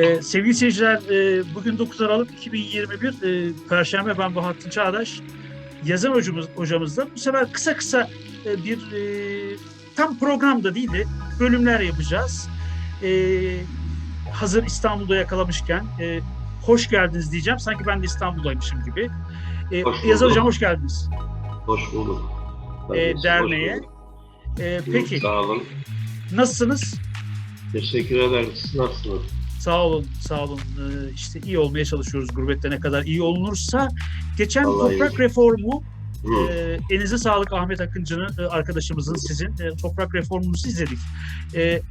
Ee, sevgili seyirciler, e, bugün 9 Aralık 2021 e, Perşembe ben Bahattin Çağdaş. Yazan hocamız, hocamızla bu sefer kısa kısa e, bir e, tam programda değil de bölümler yapacağız. E, hazır İstanbul'da yakalamışken e, hoş geldiniz diyeceğim. Sanki ben de İstanbul'daymışım gibi. E, Hoş hocam hoş geldiniz. Hoş bulduk. E, Ben de hoş derneğe. bulduk. E, peki Sağ olun. nasılsınız? Teşekkür ederim. Siz nasılsınız? Sağ olun, sağ olun. Ee, işte iyi olmaya çalışıyoruz gurbette ne kadar iyi olunursa. Geçen Vallahi toprak iyi. reformu, Hı. e, elinize sağlık Ahmet Akıncı'nın, e, arkadaşımızın sizin e, toprak reformunuzu izledik. E,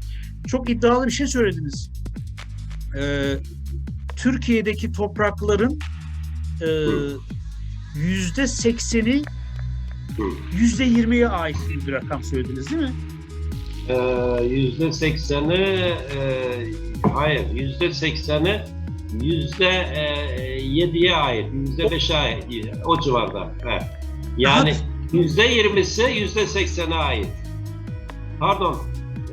çok iddialı bir şey söylediniz. E, Türkiye'deki toprakların e, yüzde sekseni yüzde yirmiye ait bir rakam söylediniz değil mi? Yüzde sekseni, e, hayır, yüzde sekseni yüzde e, yediye ait, yüzde beşe ait, o civarda. Evet. Yani yüzde yirmisi yüzde seksene ait. Pardon,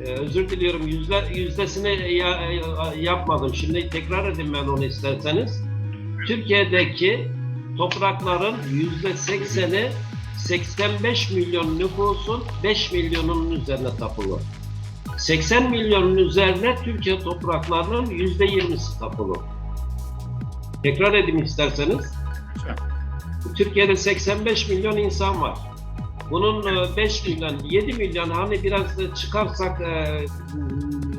e, özür diliyorum, yüzde, yüzdesini ya- ya- yapmadım. Şimdi tekrar edeyim ben onu isterseniz. Türkiye'deki toprakların yüzde sekseni 85 milyon nüfusun 5 milyonunun üzerine tapulu. 80 milyonun üzerine Türkiye topraklarının yüzde 20'si tapulu. Tekrar edeyim isterseniz. Türkiye'de 85 milyon insan var. Bunun e, 5 milyon, 7 milyon hani biraz da çıkarsak e,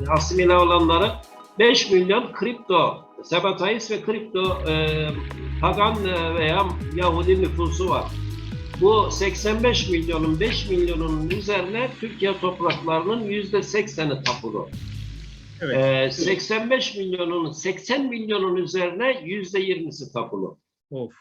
asimile olanları 5 milyon kripto, sebatayist ve kripto e, pagan e, veya Yahudi nüfusu var. Bu 85 milyonun 5 milyonun üzerine Türkiye topraklarının %80'i tapulu. Evet. Ee, 85 milyonun 80 milyonun üzerine %20'si tapulu. Of,